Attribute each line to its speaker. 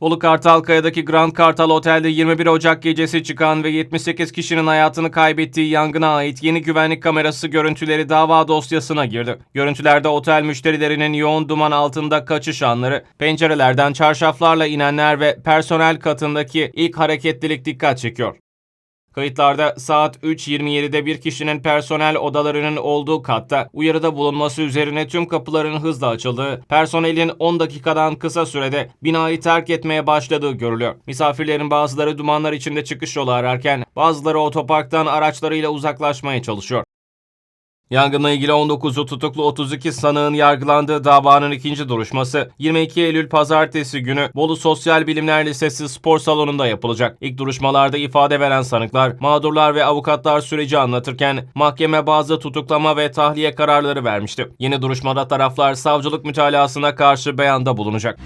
Speaker 1: Bolu Kartalkaya'daki Grand Kartal Otel'de 21 Ocak gecesi çıkan ve 78 kişinin hayatını kaybettiği yangına ait yeni güvenlik kamerası görüntüleri dava dosyasına girdi. Görüntülerde otel müşterilerinin yoğun duman altında kaçış anları, pencerelerden çarşaflarla inenler ve personel katındaki ilk hareketlilik dikkat çekiyor. Kayıtlarda saat 3.27'de bir kişinin personel odalarının olduğu katta uyarıda bulunması üzerine tüm kapıların hızla açıldığı, personelin 10 dakikadan kısa sürede binayı terk etmeye başladığı görülüyor. Misafirlerin bazıları dumanlar içinde çıkış yolu ararken bazıları otoparktan araçlarıyla uzaklaşmaya çalışıyor. Yangınla ilgili 19'u tutuklu 32 sanığın yargılandığı davanın ikinci duruşması 22 Eylül pazartesi günü Bolu Sosyal Bilimler Lisesi spor salonunda yapılacak. İlk duruşmalarda ifade veren sanıklar, mağdurlar ve avukatlar süreci anlatırken mahkeme bazı tutuklama ve tahliye kararları vermişti. Yeni duruşmada taraflar savcılık mütalasına karşı beyanda bulunacak.